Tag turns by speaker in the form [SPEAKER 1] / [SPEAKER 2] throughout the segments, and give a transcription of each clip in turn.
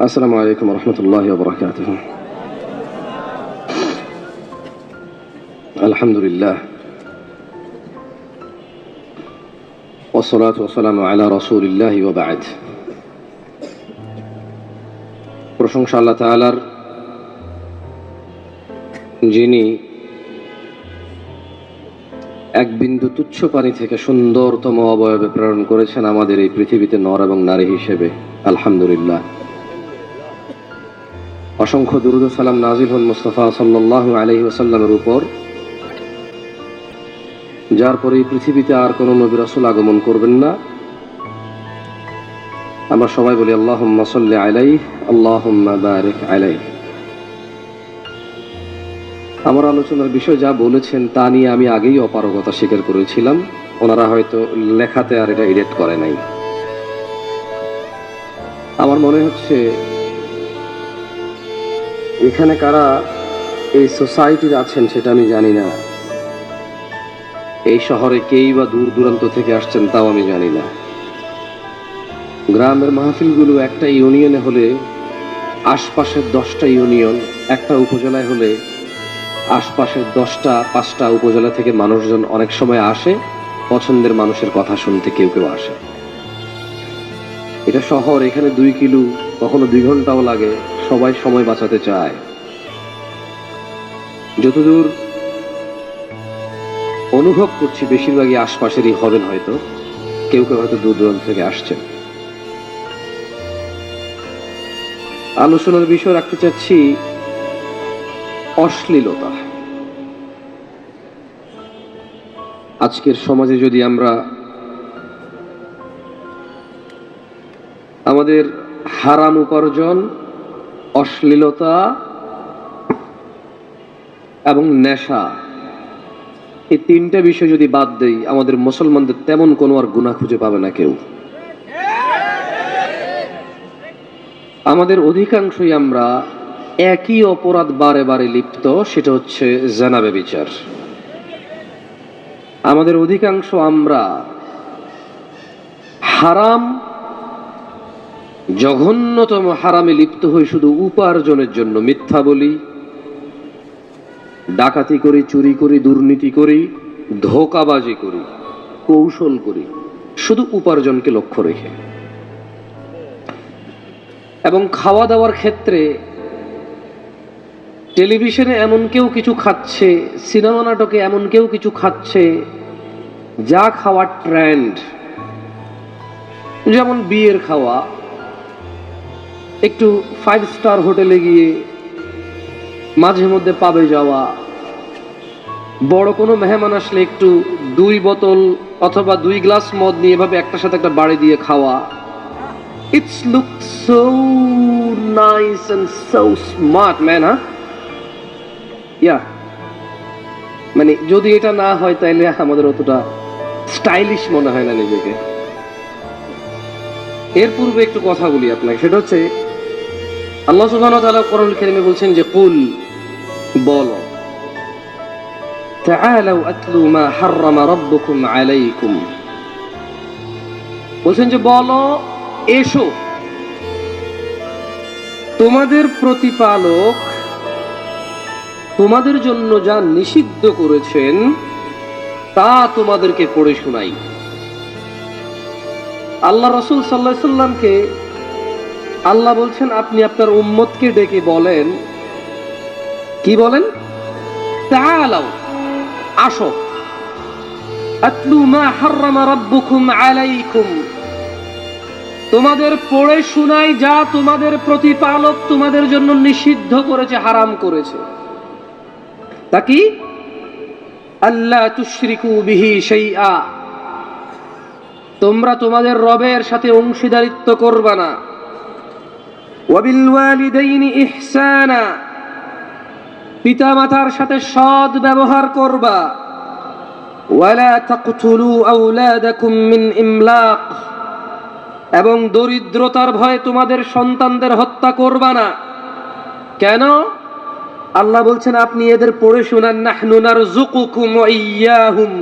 [SPEAKER 1] السلام عليكم ورحمة الله وبركاته الحمد لله والصلاة والسلام على رسول الله وبعد প্রশংসা আল্লাহ তাআলার যিনি এক বিন্দু তুচ্ছ পানি থেকে সুন্দরতম অবয়বে প্রেরণ করেছেন আমাদের এই পৃথিবীতে নর এবং নারী হিসেবে আলহামদুলিল্লাহ। অসংখ্য দুরুদ সালাম নাজিল হন মুস্তফা সাল্লাহ আলহি ওসাল্লামের উপর, যার পরে পৃথিবীতে আর কোনো নবী রাসুল আগমন করবেন না। আমরা সবাই বলি আল্লাহ সাল্লি আলাই আল্লাহ বারিক আলাই আমার আলোচনার বিষয় যা বলেছেন তা নিয়ে আমি আগেই অপারগতা স্বীকার করেছিলাম। ওনারা হয়তো লেখাতে আর এটা এডিট করে নাই। আমার মনে হচ্ছে এখানে কারা এই সোসাইটির আছেন সেটা আমি জানি না। এই শহরে কেই বা দূর দূরান্ত থেকে আসছেন তাও আমি জানি না। গ্রামের মাহফিলগুলো একটা ইউনিয়নে হলে, আশপাশের দশটা ইউনিয়ন একটা উপজেলায় হলে, আশপাশের দশটা, পাঁচটা উপজেলা থেকে মানুষজন অনেক সময় আসে, পছন্দের মানুষের কথা শুনতে কেউ কেউ আসে। এটা শহর, এখানে দুই কিলো, কখনো দুই ঘন্টাও লাগে, সবাই সময় বাঁচাতে চায়। যতদূর অনুভব করছি, বেশিরভাগই আশপাশেরই হবেন হয়তো, কেউ কেউ হয়তো দূর দূরান্ত থেকে আসছেন। আলোচনার বিষয় রাখতে চাচ্ছি অশ্লীলতা। আজকের সমাজে যদি আমরা আমাদের হারাম উপার্জন, অশ্লীলতা এবং নেশা। এই তিনটা বিষয় যদি বাদ দেই, আমাদের মুসলমানদের তেমন কোনো আর গুণা খুঁজে পাবে না কেউ। আমাদের অধিকাংশই আমরা একই অপরাধ বারে বারে লিপ্ত, সেটা হচ্ছে জানাবে বিচার আমাদের অধিকাংশ আমরা হারাম জঘন্যতম হারামে লিপ্ত হই শুধু উপার্জনের জন্য মিথ্যা বলি। ডাকাতি করি, চুরি করি, দুর্নীতি করি, ধোকাবাজি করি, কৌশল করি, শুধু উপার্জনকে লক্ষ্য রেখে। এবং খাওয়া দাওয়ার ক্ষেত্রে টেলিভিশনে এমন কেউ কিছু খাচ্ছে, সিনেমা নাটকে এমন কেউ কিছু খাচ্ছে, যা খাওয়ার ট্রেন্ড। যেমন বিয়ের খাওয়া একটু ফাইভ স্টার হোটেলে গিয়ে মাঝে মধ্যে পাবে যাওয়া, বড় কোনো মেহমান আসলে একটু দুই বোতল অথবা দুই গ্লাস মদ নিয়ে এভাবে একটার সাথে একটা বাড়ি দিয়ে খাওয়া it's look so nice and so smart man হ্যাঁ ইয়া মানে যদি এটা না হয় তাইলে আমাদের অতটা স্টাইলিশ মনে হয় না নিজেকে। এর পূর্বে একটু কথা বলি আপনাকে, সেটা হচ্ছে আল্লাহ সুবহানাহু ওয়া তাআলা কোরআন কারীমে বলছেন যে কুল বলো تعالوا أتلوا ما حرم ربكم عليكم বলছেন যে বলো এসো তোমাদের প্রতিপালক তোমাদের জন্য যা নিষিদ্ধ করেছেন তা তোমাদেরকে পড়ে শোনাই আল্লাহ রসুল সাল্লাহ সাল্লামকে আল্লাহ বলছেন, আপনি আপনার উম্মতকে ডেকে বলেন, কি বলেন? তাআলাও আসো। আতলু মা হাররামা রাব্বুকুম আলাইকুম। তোমাদের পড়ে শোনাই যা তোমাদের প্রতিপালক তোমাদের জন্য নিষিদ্ধ করেছে, হারাম করেছে। তা কি? আল্লাহ তুশরিকু বিহি শাইআ। তোমরা তোমাদের রবের সাথে অংশীদারিত্ব করবা না। ইহসানা, পিতামাতার সাথে সৎ ব্যবহার করবা। ওয়ালা তাকতুলু আওলাদাকুম মিন ইমলাক, এবং দরিদ্রতার ভয়ে তোমাদের সন্তানদের হত্যা করবা না। কেন? আল্লাহ বলছেন, আপনি এদের পড়ে শোনান, নাহনু নারযুকুকুম ওয়া ইয়াহুম।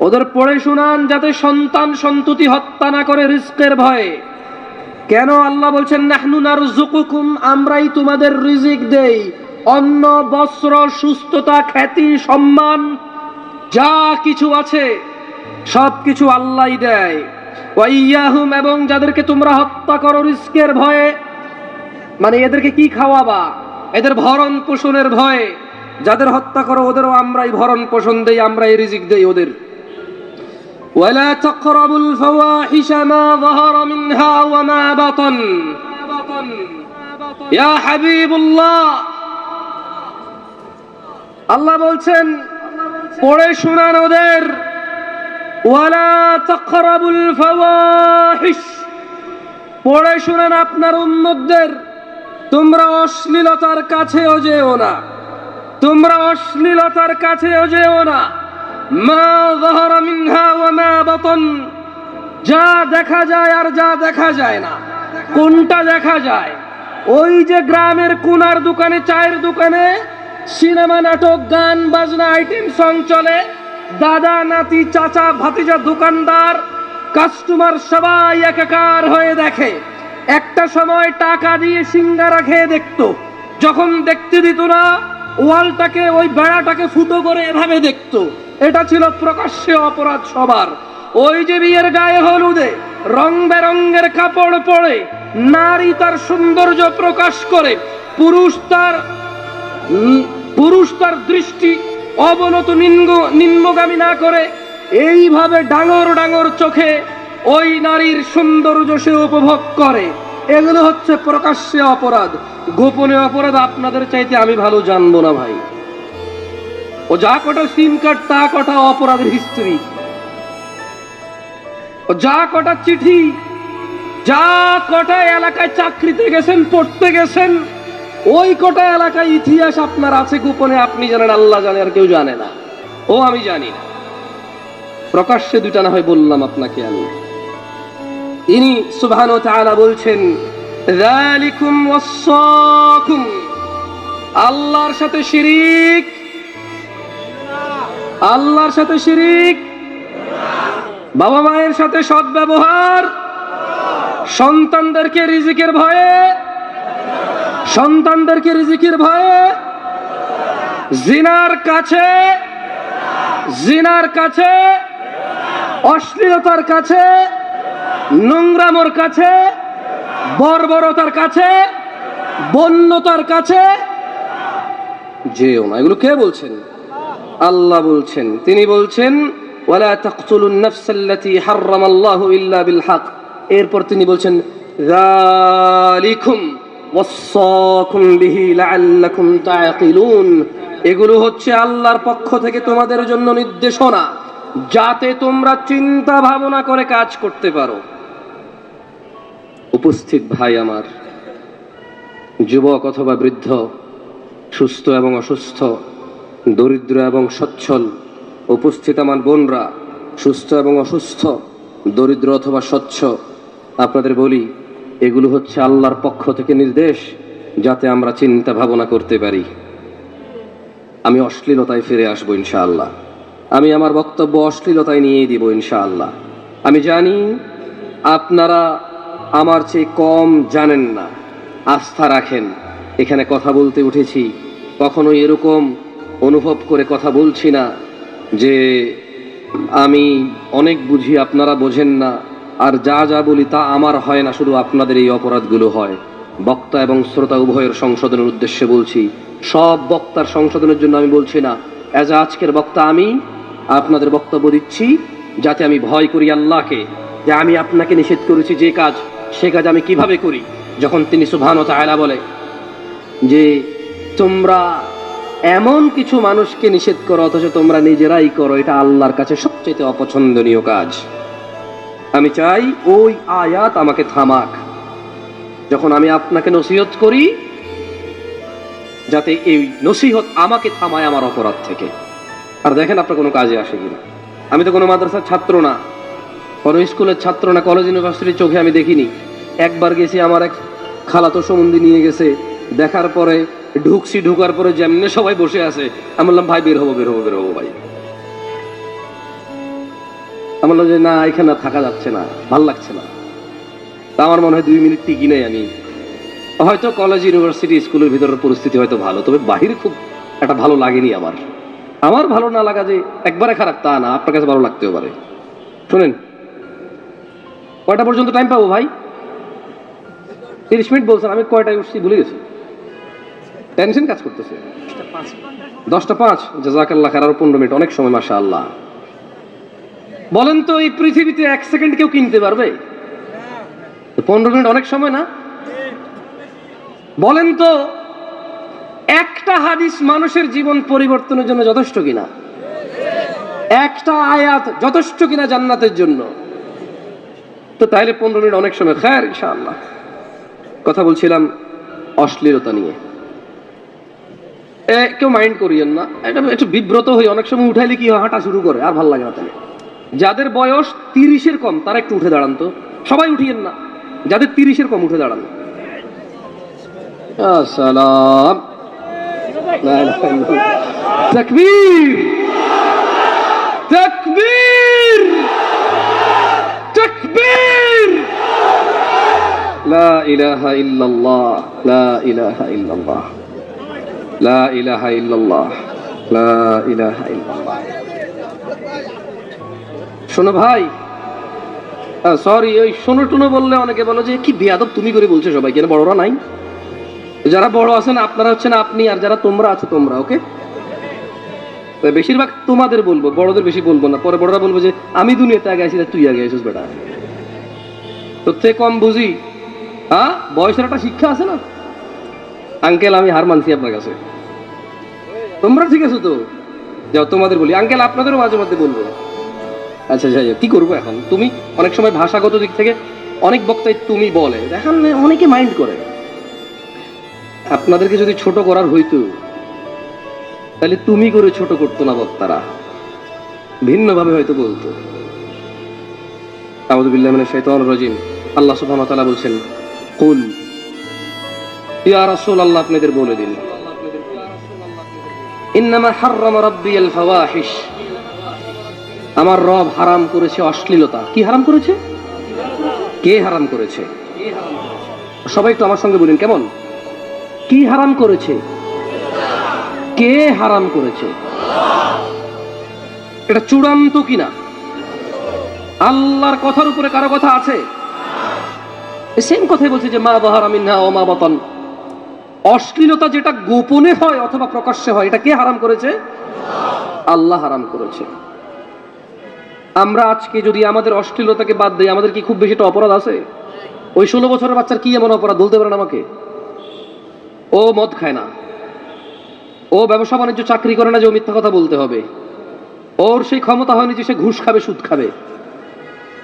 [SPEAKER 1] ওদের পড়ে শোনান যাতে সন্তান সন্ততি হত্যা না করে রিস্কের ভয়ে। কেন আল্লাহ বলছেন, নাহনু নারযুকুকুম, আমরাই তোমাদের রিজিক দেই। অন্ন, বস্ত্র, সুস্থতা, খ্যাতি, সম্মান, যা কিছু আছে সব কিছু আল্লাহই দেয় ওয়াইয়াহুম এবং যাদেরকে তোমরা হত্যা করো রিস্কের ভয়ে মানে এদেরকে কি খাওয়াবা? এদের ভরণ পোষণের ভয়ে, যাদের হত্যা করো ওদেরও আমরাই ভরণ পোষণ দেই, আমরাই রিজিক দেই ওদের। ولا تقربوا الفواحش ما ظهر منها وما بطن يا حبيب الله আল্লাহ বলছেন পড়ে শোনান ওদের ওয়ালা তাকরাবুল ফাওয়াহিশ পড়ে শোনান আপনার উম্মতদের তোমরা অশ্লীলতার কাছেও যেও না তোমরা অশ্লীলতার কাছেও যেও না মা জহরা মিনহা ওয়া মা বাতন, যা দেখা যায় আর যা দেখা যায় না। কোনটা দেখা যায়? ওই যে গ্রামের কুনার দোকানে, চায়ের দোকানে সিনেমা, নাটক, গান, বাজনা, আইটেম, সং চলে। দাদা, নাতি, চাচা, ভাতিজা, দোকানদার, কাস্টমার সবাই একাকার হয়ে দেখে। একটা সময় টাকা দিয়ে সিঙ্গারা খেয়ে দেখতো। যখন দেখতে দিত না, ওয়ালটাকে, ওই বেড়াটাকে ফুটো করে এভাবে দেখতো। এটা ছিল প্রকাশ্যে অপরাধ সবার। ওই যে বিয়ের গায়ে হলুদে রং বেরঙ্গের কাপড় পরে নারী তার সৌন্দর্য প্রকাশ করে, পুরুষ তার পুরুষ তার দৃষ্টি অবনত নিম্ন, নিম্নগামী না করে এইভাবে ডাঙর ডাঙর চোখে ওই নারীর সৌন্দর্য সে উপভোগ করে। এগুলো হচ্ছে প্রকাশ্যে অপরাধ। গোপনে অপরাধ আপনাদের চাইতে আমি ভালো জানব না ভাই। ও যা কটা সিম কার্ড, তা কটা অপরাধের হিস্ট্রি ও যা কটা চিঠি, যা কটা এলাকায় চাকরিতে গেছেন, পড়তে গেছেন, ওই কটা এলাকায় ইতিহাস আপনার আছে গোপনে, আপনি জানেন, আল্লাহ জানে, আর কেউ জানে না। ও, আমি জানি না। প্রকাশ্যে দুটা না হয় বললাম আপনাকে আমি। ইনি সুবহান তাআলা বলছেন, যালিকুম ওয়াসাকুম আল্লাহর সাথে শিরিক আল্লাহর সাথে শিরিক, বাবা মায়ের সাথে সৎ ব্যবহার, সন্তানদেরকে রিজিকের ভয়ে, সন্তানদেরকে রিজিকের ভয়ে, জিনার কাছে জিনার কাছে, অশ্লীলতার কাছে, নোংরামোর কাছে, বর্বরতার কাছে, বন্যতার কাছে, যেও না। এগুলো কে বলছেন? আল্লাহ বলছেন। তিনি বলছেন, ওয়ালা ইল্লা বিল এরপর তিনি বলছেন এগুলো হচ্ছে আল্লাহর পক্ষ থেকে তোমাদের জন্য নির্দেশনা, যাতে তোমরা চিন্তা ভাবনা করে কাজ করতে পারো। উপস্থিত ভাই আমার, যুবক অথবা বৃদ্ধ, সুস্থ এবং অসুস্থ দরিদ্র এবং সচ্ছল, উপস্থিত আমার বোনরা, সুস্থ এবং অসুস্থ, দরিদ্র অথবা স্বচ্ছ, আপনাদের বলি, এগুলো হচ্ছে আল্লাহর পক্ষ থেকে নির্দেশ যাতে আমরা চিন্তা ভাবনা করতে পারি। আমি অশ্লীলতায় ফিরে আসব ইনশাআল্লাহ। আমি আমার বক্তব্য অশ্লীলতায় নিয়েই দিব ইনশাআল্লাহ। আমি জানি আপনারা আমার চেয়ে কম জানেন না, আস্থা রাখেন। এখানে কথা বলতে উঠেছি কখনো এরকম অনুভব করে কথা বলছি না যে আমি অনেক বুঝি আপনারা বোঝেন না, আর যা যা বলি তা আমার হয় না, শুধু আপনাদের এই অপরাধগুলো হয়। বক্তা এবং শ্রোতা উভয়ের সংশোধনের উদ্দেশ্যে বলছি, সব বক্তার সংশোধনের জন্য আমি বলছি না, অ্যাজ আজকের বক্তা আমি আপনাদের বক্তব্য দিচ্ছি, যাতে আমি ভয় করি আল্লাহকে, যে আমি আপনাকে নিষেধ করেছি যে কাজ, সে কাজ আমি কীভাবে করি? যখন তিনি সুবহান ও তাআলা বলে যে, তোমরা এমন কিছু মানুষকে নিষেধ করো, অথচ তোমরা নিজেরাই করো। এটা আল্লাহর কাছে সবচেয়ে অপছন্দনীয় কাজ। আমি চাই ওই আয়াত আমাকে থামাক। যখন আমি আপনাকে নসিহত করি, যাতে এই নসিহত আমাকে থামায় আমার অপরাধ থেকে। আর দেখেন আপনার কোনো কাজে আসে কিনা। আমি তো কোনো মাদ্রাসার ছাত্র না। কোনো স্কুলের ছাত্র না কলেজ ইউনিভার্সিটির চোখে আমি দেখিনি। একবার গেছি, আমার এক খালাতো সম্বন্ধী নিয়ে গেছে। দেখার পরে ঢুকছি, ঢুকার পরে যেমনি সবাই বসে আছে, আমি বললাম, ভাই, বের হব বের হব বের হব, ভাই। আমি বললাম যে, না, এখানে থাকা যাচ্ছে না, ভালো লাগছে না। আমার মনে হয় দুই মিনিট টিকি নেই আমি। হয়তো কলেজ ইউনিভার্সিটি স্কুলের ভিতরের পরিস্থিতি হয়তো ভালো, তবে বাহিরে খুব একটা ভালো লাগেনি আমার। আমার ভালো না লাগা যে একবারে খারাপ তা না, আপনার কাছে ভালো লাগতেও পারে। শোনেন, কয়টা পর্যন্ত টাইম পাবো ভাই? তিরিশ মিনিট বলছেন, আমি কয়টায় উঠছি ভুলে গেছি। টেনশন কাজ করতেছে। দশটা পাঁচ। জাজাকাল্লাহ খার আরও পনেরো মিনিট, অনেক সময় মাসা আল্লাহ বলেন তো, এই পৃথিবীতে এক সেকেন্ড কেউ কিনতে পারবে? পনেরো মিনিট অনেক সময় না? বলেন তো, একটা হাদিস মানুষের জীবন পরিবর্তনের জন্য যথেষ্ট কিনা? একটা আয়াত যথেষ্ট কিনা জান্নাতের জন্য? তো তাইলে পনেরো মিনিট অনেক সময় খায় ইনশাআল্লাহ। কথা বলছিলাম অশ্লীলতা নিয়ে। কেউ মাইন্ড করিয়েন না। এটা একটু বিব্রত হই অনেক সময় উঠাইলে কি হয়, হাঁটা শুরু করে, আর ভালো লাগে না তাহলে। যাদের বয়স তিরিশের কম, তারা একটু উঠে দাঁড়ান তো। সবাই উঠিয়েন না। যাদের তিরিশের কম, উঠে দাঁড়ান। আসসালাম। তকবীর! তকবীর! তকবীর! লা ইলাহা ইল্লাল্লাহ, লা ইলাহা ইল্লাল্লাহ। লা ইলাহা ইল্লাল্লাহ। লা ইলাহা ইল্লাল্লাহ। শোনো ভাই সরি ওই শোনো টুনো বললে অনেকে বলো যে, কি বেয়াদব তুমি করে বলছো সবাই, কেন বড়রা নাই? যারা বড় আছেন, আপনারা হচ্ছেন আপনি, আর যারা তোমরা আছো তোমরা ওকে বেশিরভাগ তোমাদের বলব, বড়দের বেশি বলব না। পরে বড়রা বলব যে, আমি দুনিয়াতে আগে আছি তুই আগে আছিস বেটা। তোর থেকে কম বুঝি হ্যাঁ বয়সের একটা শিক্ষা আছে না? আঙ্কেল, আমি হার মানছি আপনার কাছে। তোমরা ঠিক আছো তো? যাও, তোমাদের বলি। আঙ্কেল, আপনাদেরও মাঝে মধ্যে বলব। আচ্ছা যাই কি করব এখন? তুমি অনেক সময় ভাষাগত দিক থেকে অনেক বক্তাই তুমি বলে। এখন অনেকে মাইন্ড করে। আপনাদেরকে যদি ছোট করার হইতো, তাহলে তুমি করে ছোট করতো না বক্তারা। ভিন্নভাবে হয়তো বলতো। আউযুবিল্লাহি মিনাশ শাইতানির রাজিম। আল্লাহ সুবহানাহু ওয়া বলছেন, কুল, ইয়া রাসূলুল্লাহ, আপনাদের বলে দিন। ইন্নামা আমার রব হারাম করেছে অশ্লীলতা। কি হারাম করেছে? কে হারাম করেছে? সবাই একটু আমার সঙ্গে বলুন, কেমন? কি হারাম করেছে? কে হারাম করেছে? এটা চূড়ান্ত কিনা? আল্লাহর কথার উপরে কারও কথা আছে? সেম কথাই বলছে যে মা বাহার আমিনা ও মা বাতন। অশ্লীলতা যেটা গোপনে হয় অথবা প্রকাশ্যে হয়, এটা কে হারাম করেছে? আল্লাহ হারাম করেছে। আমরা আজকে যদি আমাদের অশ্লীলতাকে বাদ দিই, আমাদের কি খুব বেশি একটা অপরাধ আছে? ওই ষোলো বছরের বাচ্চার কি এমন অপরাধ? বলতে পারেন আমাকে? ও মদ খায় না। ও ব্যবসা বাণিজ্য, চাকরি করে না যে ও মিথ্যা কথা বলতে হবে। ওর সেই ক্ষমতা হয়নি যে সে ঘুষ খাবে, সুদ খাবে।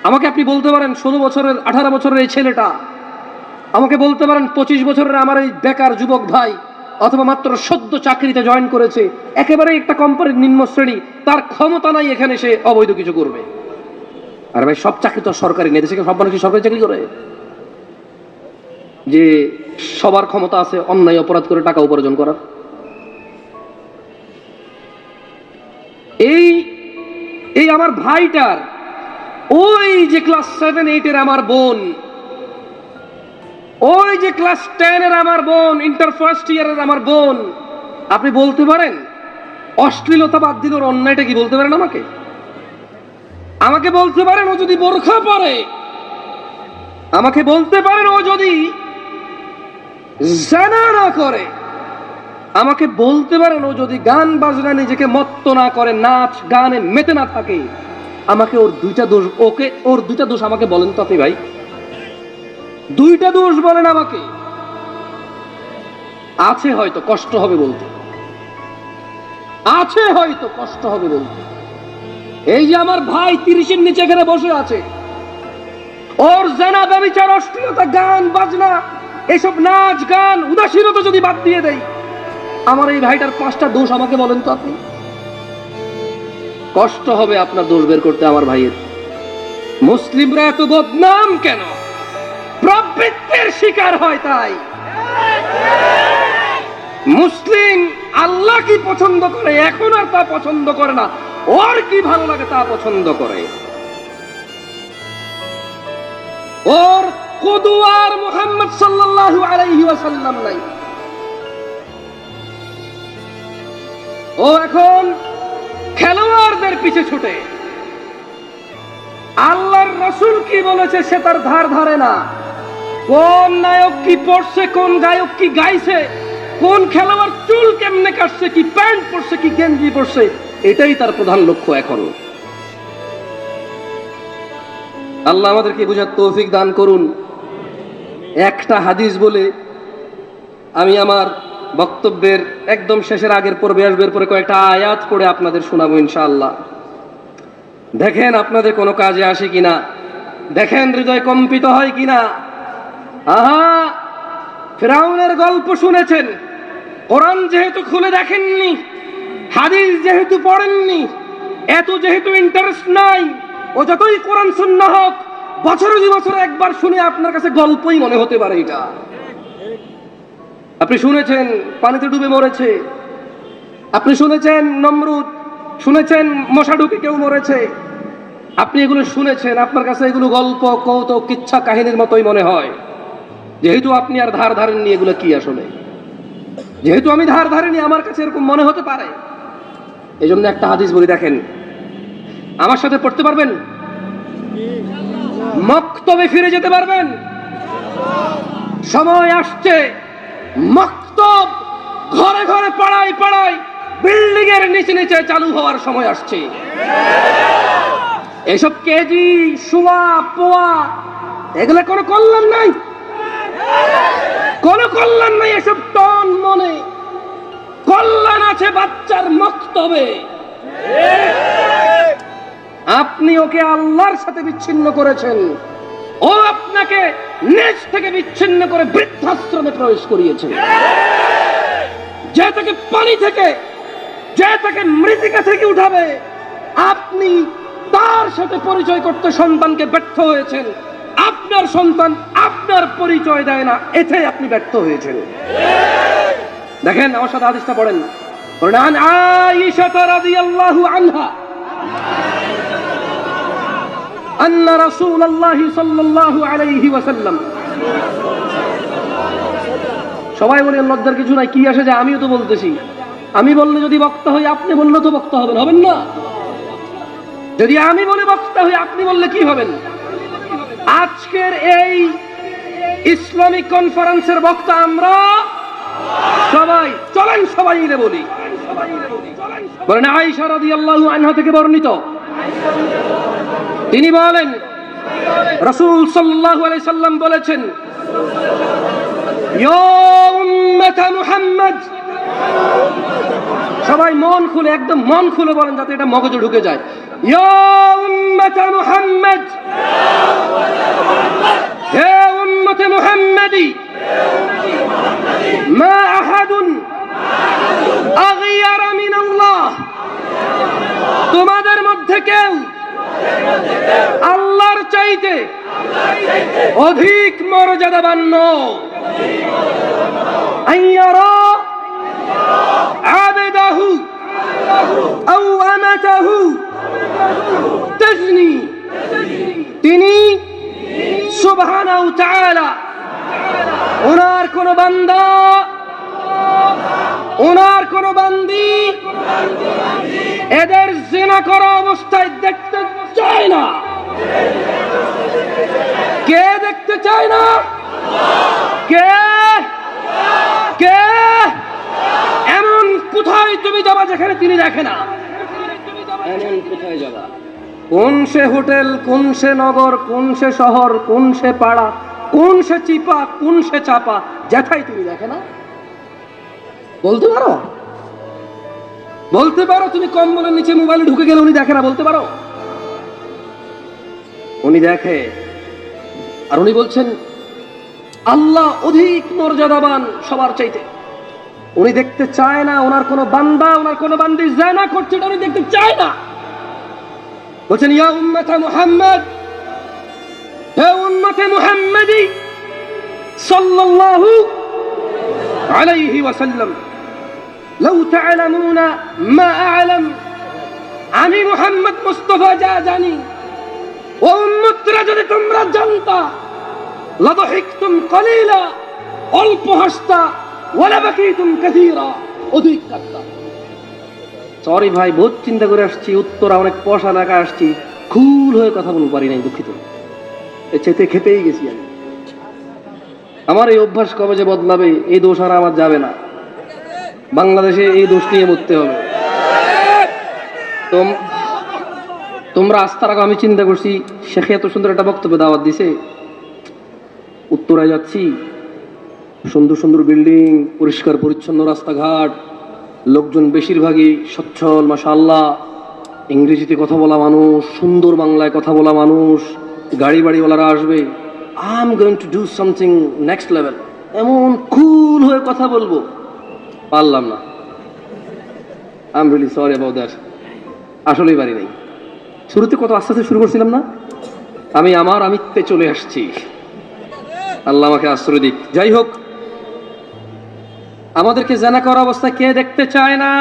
[SPEAKER 1] আমাকে আপনি বলতে পারেন, ষোলো বছরের, আঠারো বছরের এই ছেলেটা আমাকে বলতে পারেন পঁচিশ বছরের আমার এই বেকার যুবক ভাই অথবা মাত্র সদ্য চাকরিতে জয়েন করেছে একেবারে একটা কোম্পানির নিম্ন শ্রেণি, তার ক্ষমতা নাই এখানে সে অবৈধ কিছু করবে। আর ভাই, সব চাকরি তো সরকারি নেই সব মানুষ সরকারি চাকরি করে। যে সবার ক্ষমতা আছে অন্যায় অপরাধ করে টাকা উপার্জন করার। এই এই আমার ভাইটার, ওই যে ক্লাস সেভেন এইটের আমার বোন ওই যে ক্লাস টেনের আমার বোন ইন্টার ফার্স্ট ইয়ারের আমার বোন, আপনি বলতে পারেন? অশ্লীলতা বাদ দিল ওর অন্যায়টা কি বলতে পারেন আমাকে? আমাকে বলতে পারেন ও যদি বোরখা পরে। আমাকে বলতে পারেন ও যদি জানা না করে। আমাকে বলতে পারেন ও যদি গান বাজনা নিজেকে মত্ত না করে, নাচ, গানে মেতে না থাকে। আমাকে ওর দুইটা দোষ, ওকে, ওর দুইটা দোষ আমাকে বলেন তো ভাই। দুইটা দোষ বলেন আমাকে। আছে হয়তো কষ্ট হবে বলতে। আছে হয়তো কষ্ট হবে বলতে। এই যে আমার ভাই তিরিশের নিচে এখানে বসে আছে। ওর জানা ব্যবচার, অশ্লীলতা, গান, বাজনা, এসব নাচ, গান, উদাসীনতা যদি বাদ দিয়ে দেয় আমার এই ভাইটার পাঁচটা দোষ আমাকে বলেন তো আপনি। কষ্ট হবে আপনার দোষ বের করতে আমার ভাইয়ের। মুসলিমরা এত বদনাম কেন? প্রবৃত্তির শিকার হয় তাই। মুসলিম আল্লাহ কি পছন্দ করে? এখন আর তা পছন্দ করে না। ওর কি ভালো লাগে তা পছন্দ করে। ওর কদুয়ার মোহাম্মদ সাল্লাল্লাহু আলাইহি ওয়াসাল্লাম নাই। ও এখন খেলোয়াড়দের পিছে ছুটে। আল্লাহর রসুল কি বলেছে সে তার ধার ধারে না। কোন নায়ক কি পড়ছে, কোন গায়ক কি গাইছে, কোন খেলোয়াড় চুল কেমনে কাটছে, কি প্যান্ট পরছে, কি গেঞ্জি পরছে, এটাই তার প্রধান লক্ষ্য এখন। আল্লাহ আমাদেরকে বোঝার তৌফিক দান করুন। একটা হাদিস বলে আমি আমার বক্তব্যের একদম শেষের আগের পর্বে আসবে পরে কয়েকটা আয়াত পড়ে আপনাদের শোনাবো ইনশাআল্লাহ। দেখেন আপনাদের কোনো কাজে আসে কিনা, দেখেন হৃদয় কম্পিত হয় কিনা। আহা, ফেরাউনের গল্প শুনেছেন। কোরআন যেহেতু খুলে দেখেননি, হাদিস যেহেতু পড়েননি, এত যেহেতু ইন্টারেস্ট নাই, ও যতই কোরআন শূন্য হোক, বছরে দুই বছর একবার শুনে আপনার কাছে গল্পই মনে হতে পারে এটা। আপনি শুনেছেন, পানিতে ডুবে মরেছে। আপনি শুনেছেন, নমরুদ, শুনেছেন মশা ঢুকে কেউ মরেছে। আপনি এগুলো শুনেছেন, আপনার কাছে এগুলো গল্প, কৌতুক, কিচ্ছা, কাহিনীর মতোই মনে হয়। যেহেতু আপনি আর ধার ধারেননি, এগুলো কি আসলে? যেহেতু আমি ধার ধারেনি, আমার কাছে এরকম মনে হতে পারে। এই জন্য একটা হাদিস বলি, দেখেন। আমার সাথে পড়তে পারবেন? মক্তবে ফিরে যেতে পারবেন? সময় আসছে। মক্তব ঘরে ঘরে পাড়ায় পাড়ায় বিল্ডিং এর নিচে নিচে চালু হওয়ার সময় আসছে। এসব কেজি সোয়া পোয়া, এগুলো কোনো কল্যাণ নাই। কোনো কল্যাণ নাই এসব টন মনে। কল্যাণ আছে বাচ্চার মক্তবে। আপনি ওকে আল্লাহর সাথে বিচ্ছিন্ন করেছেন। ও আপনাকে নেচ থেকে বিচ্ছিন্ন করে বৃদ্ধাশ্রমে প্রবেশ করিয়েছে। যে তাকে পানি থেকে, যে তাকে মৃতিকা থেকে উঠাবে, আপনি তার সাথে পরিচয় করতে সন্তানকে ব্যর্থ হয়েছেন। আপনার সন্তান আপনার পরিচয় দেয় না এতে আপনি ব্যর্থ হয়েছেন দেখেন আমার সাথে আদেশটা পড়েন বলেন, আন আয়েশা রাদিয়াল্লাহু আনহা أن رسول الله صلى الله عليه وسلم সবাই বলে লজ্জার কিছু নাই কি আসে যে আমিও তো বলতেছি আমি বললে যদি বক্তা হই আপনি বললে তো বক্তা হবেন হবেন না যদি আমি বলে বক্তা হই আপনি বললে কি হবেন আজকের এই ইসলামিক কনফারেন্সের বক্তা আমরা। সবাই, চলেন সবাই মিলে বলি। বলেন, আয়েশা রাদিয়াল্লাহু আনহা থেকে বর্ণিত। তিনি বলেন, রসুল সাল্লাল্লাহু আলাইহি সাল্লাম বলেছেন মুহাম্মদ। সবাই মন খুলে, একদম মন খুলে বলেন, যাতে এটা মগজে ঢুকে যায়। ইয়া উম্মাতা মুহাম্মদ। হে উম্মতে মুহাম্মাদি। মা আহাদুন আগিয়ারা মিন আল্লাহ তোমাদের মধ্যে কেউ আল্লাহর চাইতে অধিক মর্যাদাবান আইয়ারা আবেদাহু আও আমাতাহু। তাজনি তিনি সুবহানাহু তাআলা ওনার কোন বান্দা, ওনার কোন বান্দি এদের জেনা করা অবস্থায় দেখতে চায় না। কে দেখতে চায় না? কে? কে? এমন কোথায় তুমি যাবা যেখানে তিনি দেখে না? এমন কোথায় যাবা? কোন সে হোটেল, কোন সে নগর, কোন সে শহর, কোন সে পাড়া, কোন সে চিপা, কোন সে চাপা যেথায় তিনি দেখে না? বলতে পারো? বলতে পারো, তুমি কম্বলের নিচে মোবাইলে ঢুকে গেলে উনি দেখে না, বলতে পারো? উনি দেখে। আর উনি বলছেন, আল্লাহ অধিক মর্যাদাবান সবার চাইতে। উনি দেখতে চায় না, ওনার কোনো বান্দা, ওনার কোনো বান্দি জানা করছে উনি দেখতে চায় না। বলছেন, ইয়া উম্মতা মুহাম্মদ, হে উম্মতে মুহাম্মাদি সাল্লাল্লাহু আলাইহি ওয়াসাল্লাম, লাউ তা'লামুনা মা আ'লাম, আমি মুহাম্মদ মুস্তাফা, যা জানি, ও উম্মতরা যদি তোমরা জানতা, লাদহিকতুম কলিলা, অল্প হাসতা অধিক কাঁদতা সরি ভাই, বহুত চিন্তা করে আসছি, উত্তরা অনেক পয়সা এলাকা আসছি। খুল হয়ে কথা বলতে পারি নাই, দুঃখিত। চেতে খেপেই গেছি আমি। আমার এই অভ্যাস কবে যে বদলাবে, এই দোষ আর আমার যাবে না। বাংলাদেশে এই দোষ নিয়ে মরতে হবে। তোম তোমরা আস্থার আগে আমি চিন্তা করছি, শেখে এত সুন্দর একটা বক্তব্য দাওয়াত দিছে। উত্তরায় যাচ্ছি সুন্দর সুন্দর বিল্ডিং, পরিষ্কার পরিচ্ছন্ন রাস্তাঘাট, লোকজন বেশিরভাগই সচ্ছল মাশাল্লাহ ইংরেজিতে কথা বলা মানুষ, সুন্দর বাংলায় কথা বলা মানুষ গাড়ি বাড়িওয়ালারা আসবে। I am going to do something next level এমন কুল হয়ে কথা বলব। পারলাম না। I am really sorry about that আসলেই পারি নেই। শুরুতে কত আস্তে আস্তে শুরু করছিলাম না? আমি আমার আমিত্বে চলে আসছি। আল্লাহ আমাকে আশ্রয় দিক। যাই হোক আমাদেরকে জানা করা অবস্থায় কে দেখতে চায় না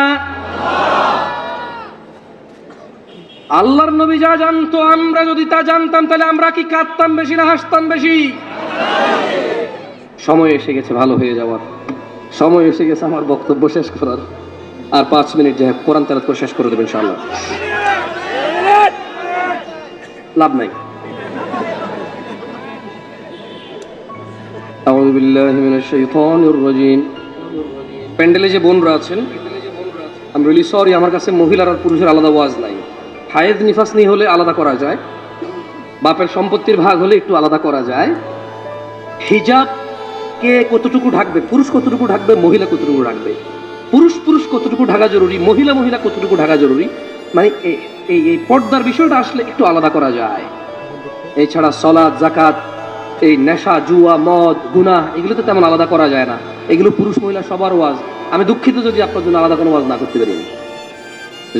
[SPEAKER 1] আল্লাহর নবী যা জানতো আমরা যদি তা জানতাম তাহলে আমরা কি কাঁদতাম বেশি না হাসতাম বেশি সময় এসে গেছে ভালো হয়ে যাওয়ার সময় এসে গেছে আমার বক্তব্য শেষ করার আর পাঁচ মিনিট যে কোরআন তেলাত করে শেষ করে দেবেন ইনশাআল্লাহ লাভ নাই أعوذ بالله من الشيطان الرجيم প্যান্ডেলে যে বোনরা আছেন আমি রিলি সরি আমার কাছে মহিলার আর পুরুষের আলাদা ওয়াজ নাই। হায়েদ নিফাস নিয়ে হলে আলাদা করা যায়। বাপের সম্পত্তির ভাগ হলে একটু আলাদা করা যায়। হিজাব কে কতটুকু ঢাকবে, পুরুষ কতটুকু ঢাকবে, মহিলা কতটুকু ঢাকবে? পুরুষ পুরুষ কতটুকু ঢাকা জরুরি, মহিলা মহিলা কতটুকু ঢাকা জরুরি? মানে এই এই পর্দার বিষয়টা আসলে একটু আলাদা করা যায়। এছাড়া সলাদ জাকাত, এই নেশা, জুয়া, মদ, গুনাহ এগুলো তো তেমন আলাদা করা যায় না। এগুলো পুরুষ মহিলা সবার ওয়াজ। আমি দুঃখিত যদি আপনার জন্য আলাদা কোনো ওয়াজ না করতে পারি।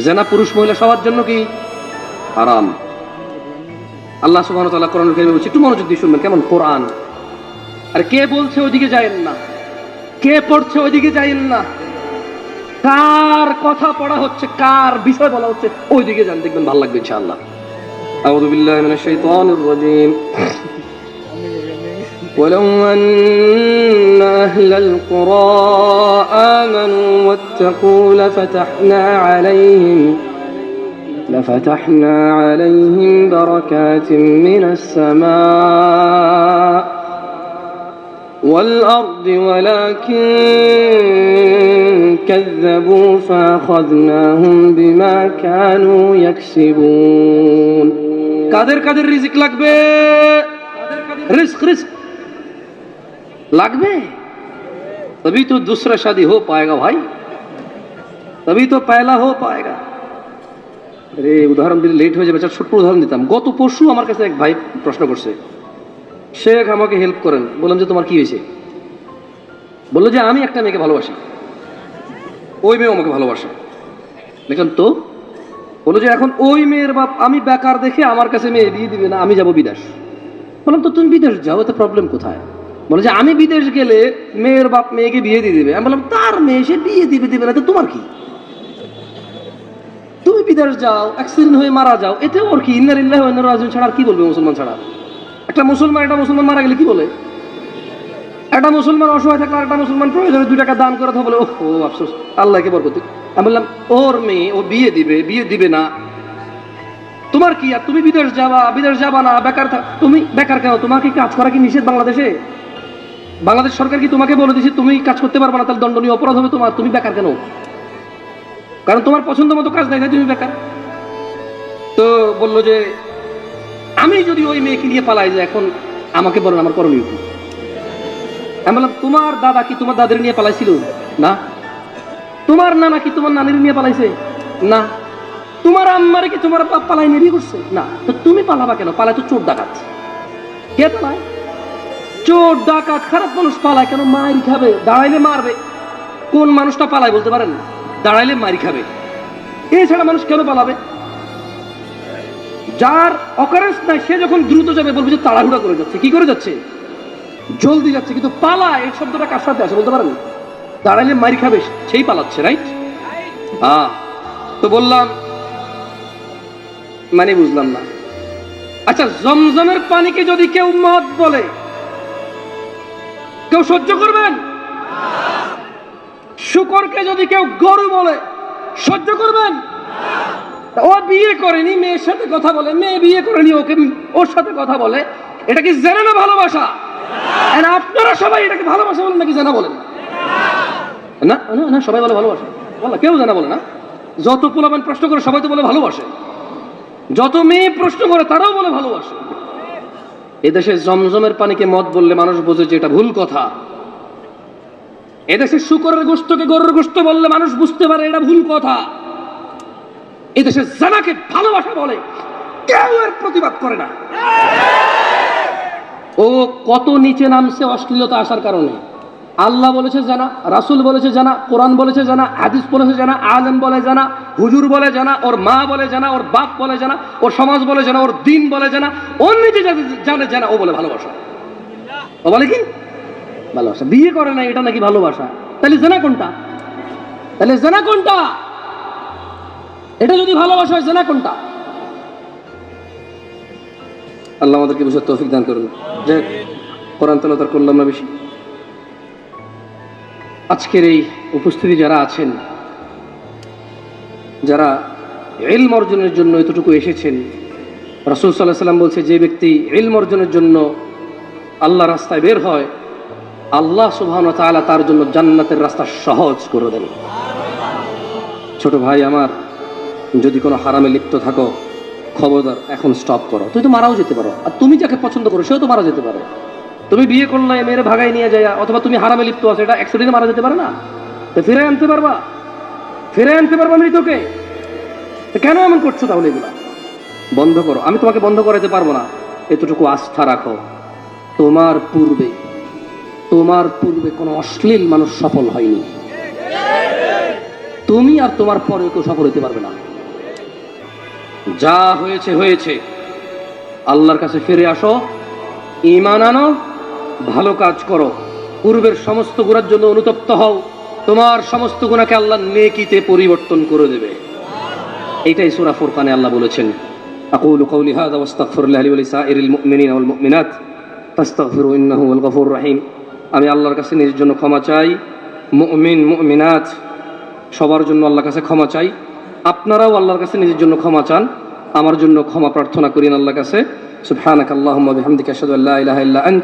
[SPEAKER 1] জেনা পুরুষ মহিলা সবার জন্য কি? আরাম আল্লাহ ওয়া তাআলা কোরআন কারিমে বলছে, একটু মনোযোগ দিয়ে শুনবেন, কেমন কোরআন। আর কে বলছে ওইদিকে যায়েন না? কে পড়ছে ওইদিকে যাইেন না? কার কথা পড়া হচ্ছে, কার বিষয় বলা হচ্ছে, ওইদিকে যান, দেখবেন ভালো লাগবে ইনশাআল্লাহ। আউযু বিল্লাহি মিনাশ শাইতানির রাজীম। ولو أن أهل القرى آمنوا واتقوا لفتحنا عليهم لفتحنا عليهم بركات من السماء والأرض ولكن كذبوا فأخذناهم بما كانوا يكسبون. قادر قادر رزق لك رزق رزق. লাগবে तभी तो दूसरा शादी हो पाएगा भाई तभी तो पहला हो पाएगा আরে উদাহরণ দিলে লেট হয়ে যাবে আচ্ছা, ছোট্ট উদাহরণ দিতাম গত পরশু আমার কাছে এক ভাই প্রশ্ন করছে শেখ আমাকে হেল্প করেন বললাম যে তোমার কি হয়েছে বললো যে আমি একটা মেয়েকে ভালোবাসি ওই মেয়ে আমাকে ভালোবাসে দেখলাম তো বললো যে এখন ওই মেয়ের বাপ আমি বেকার দেখে আমার কাছে মেয়ে দিয়ে দিবে না আমি যাব বিদেশ বললাম তো তুমি বিদেশ যাও এতে প্রবলেম কোথায় বলে যে, আমি বিদেশ গেলে মেয়ের বাপ মেয়েকে বিয়ে দিয়ে দিবে। আমি বললাম, তার মেয়ে সে বিয়ে দিবে দিবে না, তো তোমার কি? তুমি বিদেশ যাও অ্যাক্সিডেন্ট হয়ে মারা যাও, এতে ওর কি? ইন্নার ইল্লাহ ইন্নার রাজিউন ছাড়া কি বলবে মুসলমান ছাড়া? একটা মুসলমান একটা মুসলমান মারা গেলে কি বলে? একটা মুসলমান অসহায় থাকলে একটা মুসলমান প্রয়োজনে দুই টাকা দান করে বলে, ওহ ও আফসোস আল্লাহকে বরকতি? আমি বললাম, ওর মেয়ে, ও বিয়ে দিবে বিয়ে দিবে না। তোমার কি? আর তুমি বিদেশ যাবা বিদেশ যাবা না, বেকার তুমি, বেকার কেন? তোমাকে কাজ করা কি নিষেধ বাংলাদেশে? বাংলাদেশ সরকার কি তোমাকে বলে দিছে তুমি কাজ করতে পারবে না, তাহলে দণ্ডনীয় অপরাধ হবে তোমার, তুমি বেকার কেন? কারণ তোমার পছন্দ মতো কাজ নাই তুমি বেকার। তো বলল যে, আমি যদি ওই মেয়েকে নিয়ে পালাই যে এখন আমাকে বলেন আমার করণীয় কি? আমি বললাম, তোমার দাদা কি তোমার দাদের নিয়ে পালাইছিল? না। তোমার নানা কি তোমার নানির নিয়ে পালাইছে? না। তোমার আম্মারে কি তোমার পালাই নিয়ে করছে? না। তো তুমি পালাবা কেন? পালায় তো চোর ডাকাত। কে পালায়? চোর, ডাকাত, খারাপ মানুষ পালায়, কেন মারি খাবে? দাঁড়াইলে মারবে। কোন মানুষটা পালায় বলতে পারেন? দাঁড়াইলে মারি খাবে। এছাড়া মানুষ কেন পালাবে? যার অকারেন্স নাই, সে যখন দ্রুত যাবে, বলবে যে তাড়াহুড়া করে যাচ্ছে। কি করে যাচ্ছে? জলদি যাচ্ছে, কিন্তু পালা এই শব্দটা কার সাথে আছে বলতে পারেন? দাঁড়াইলে মারি খাবে, সেই পালাচ্ছে রাইট হ্যাঁ। তো বললাম মানে বুঝলাম না। আচ্ছা জমজমের পানিকে যদি কেউ মদ বলে কেউ সহ্য করবেন? শুকরকে যদি কেউ গরু বলে, সহ্য করবেন? ও বিয়ে করেনি, মেয়ের সাথে কথা বলে, মেয়ে বিয়ে করেনি, ওকে ওর সাথে কথা বলে, এটা কি জেনে না ভালোবাসা? আপনারা সবাই এটাকে ভালোবাসা বলেন নাকি জানা বলেন? না না না, সবাই বলে ভালোবাসে। বলা, কেউ জানা বলে না। যত পোলাবেন প্রশ্ন করে সবাই তো বলে ভালোবাসে। যত মেয়ে প্রশ্ন করে তারাও বলে ভালোবাসে। এদেশে জমজমের পানিকে মদ বললে মানুষ বোঝে যে এটা ভুল কথা। এদেশে শুকরের গোস্তকে গরুর গোস্ত বললে মানুষ বুঝতে পারে এটা ভুল কথা। এদেশে জানাকে ভালোবাসা বলে কেউ এর প্রতিবাদ করে না। ও কত নিচে নামছে অশ্লীলতা আসার কারণে। আল্লাহ বলেছে জানা, রাসুল বলেছে জানা, কোরআন বলেছে জানা, হাদিস বলেছে জানা, আলেম বলে জানা, হুজুর বলে জানা, ওর মা বলে জানা, ওর বাপ বলে জানা, ওর সমাজ বলে জানা, ওর দিন বলে জানা, ওর নিজে জানে জানা, ও বলে ভালোবাসা। ও বলে কি? ভালোবাসা। বিয়ে করে না এটা নাকি ভালোবাসা? তাহলে জানা কোনটা? তাহলে জানা কোনটা? এটা যদি ভালোবাসা হয়, জানা কোনটা? আল্লাহ আমাদেরকে বুঝার তৌফিক দান করুন। যে কোরআন তালাতার করলাম না বেশি। আজকের এই উপস্থিতি যারা আছেন, যারা এলম অর্জনের জন্য এতটুকু এসেছেন, রসুল সাল্লাহ সাল্লাম বলছে, যে ব্যক্তি এলম অর্জনের জন্য আল্লাহ রাস্তায় বের হয়, আল্লাহ সুবহান তাআলা তার জন্য জান্নাতের রাস্তা সহজ করে দেন। ছোট ভাই আমার, যদি কোনো হারামে লিপ্ত থাকো, খবরদার, এখন স্টপ করো। তুই তো মারাও যেতে পারো। আর তুমি যাকে পছন্দ করো, সেও তো মারা যেতে পারে। তুমি বিয়ে করলে মেয়ের ভাগাই নিয়ে যায় অথবা তুমি হারামে লিপ্ত আছো, এটা অ্যাক্সিডেন্টে মারা যেতে পারে না? তো ফিরে আনতে পারবা? ফিরে আনতে পারবা মৃতকে? কেন এমন করছ তাহলে এগুলা? বন্ধ করো। আমি তোমাকে বন্ধ করাতে পারব না। এতটুকু আস্থা রাখো। তোমার পূর্বে তোমার পূর্বে কোনো অশ্লীল মানুষ সফল হয়নি। তুমি আর তোমার পরে কেউ সফল হতে পারবে না। যা হয়েছে হয়েছে। আল্লাহর কাছে ফিরে আসো ইমান আনো ভালো কাজ করো। পূর্বের সমস্ত গুণার জন্য অনুতপ্ত হও। তোমার সমস্ত গুণাকে আল্লাহ নেকিতে পরিবর্তন করে দেবে। এইটাই সূরা ফুরকানে আল্লাহ বলেছেন। কওলি হাযা ওয়াস্তাগফিরু লিল্লাহি ওয়া লিসাইরিল মুমিনিনা ওয়াল মুমিনাত। ফাস্তাগফিরু ইন্নাহু হুয়াল গফুরুর রহিম। আমি আল্লাহর কাছে নিজের জন্য ক্ষমা চাই। মুমিন, মুমিনাত, সবার জন্য আল্লাহর কাছে ক্ষমা চাই। আপনারাও আল্লাহর কাছে নিজের জন্য ক্ষমা চান। আমার জন্য ক্ষমা প্রার্থনা করিন আল্লাহর কাছে। সুবহানাক আল্লাহুম্মা বিহামদিকা আশহাদু আল্লা ইলাহা ইল্লা আন্ত।